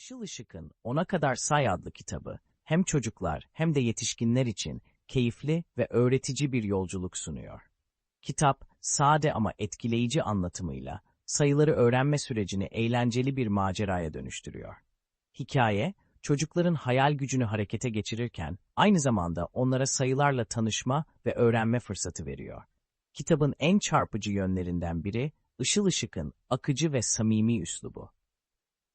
Işıl Işık'ın Ona Kadar Say adlı kitabı hem çocuklar hem de yetişkinler için keyifli ve öğretici bir yolculuk sunuyor. Kitap, sade ama etkileyici anlatımıyla sayıları öğrenme sürecini eğlenceli bir maceraya dönüştürüyor. Hikaye, çocukların hayal gücünü harekete geçirirken aynı zamanda onlara sayılarla tanışma ve öğrenme fırsatı veriyor. Kitabın en çarpıcı yönlerinden biri, Işıl Işık'ın akıcı ve samimi üslubu.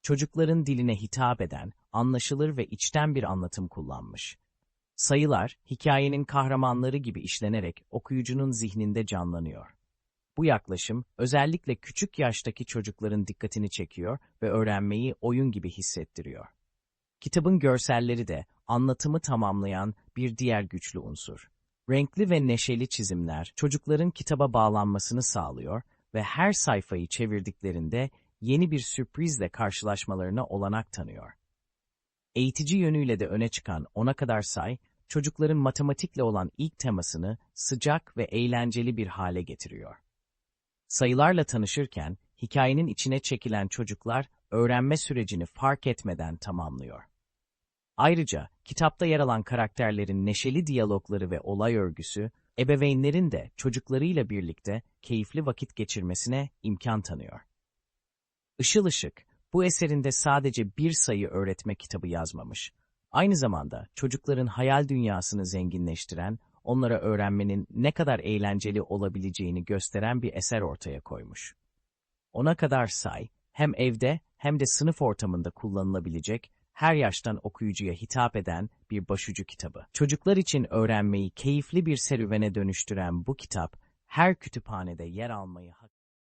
Çocukların diline hitap eden, anlaşılır ve içten bir anlatım kullanmış. Sayılar, hikayenin kahramanları gibi işlenerek okuyucunun zihninde canlanıyor. Bu yaklaşım, özellikle küçük yaştaki çocukların dikkatini çekiyor ve öğrenmeyi oyun gibi hissettiriyor. Kitabın görselleri de anlatımı tamamlayan bir diğer güçlü unsur. Renkli ve neşeli çizimler çocukların kitaba bağlanmasını sağlıyor ve her sayfayı çevirdiklerinde yeni bir sürprizle karşılaşmalarına olanak tanıyor. Eğitici yönüyle de öne çıkan Ona Kadar Say, çocukların matematikle olan ilk temasını sıcak ve eğlenceli bir hale getiriyor. Sayılarla tanışırken, hikayenin içine çekilen çocuklar öğrenme sürecini fark etmeden tamamlıyor. Ayrıca kitapta yer alan karakterlerin neşeli diyalogları ve olay örgüsü, ebeveynlerin de çocuklarıyla birlikte keyifli vakit geçirmesine imkan tanıyor. Işıl Işık, bu eserinde sadece bir sayı öğretme kitabı yazmamış. Aynı zamanda çocukların hayal dünyasını zenginleştiren, onlara öğrenmenin ne kadar eğlenceli olabileceğini gösteren bir eser ortaya koymuş. Ona kadar say, hem evde hem de sınıf ortamında kullanılabilecek, her yaştan okuyucuya hitap eden bir başucu kitabı. Çocuklar için öğrenmeyi keyifli bir serüvene dönüştüren bu kitap, her kütüphanede yer almayı hak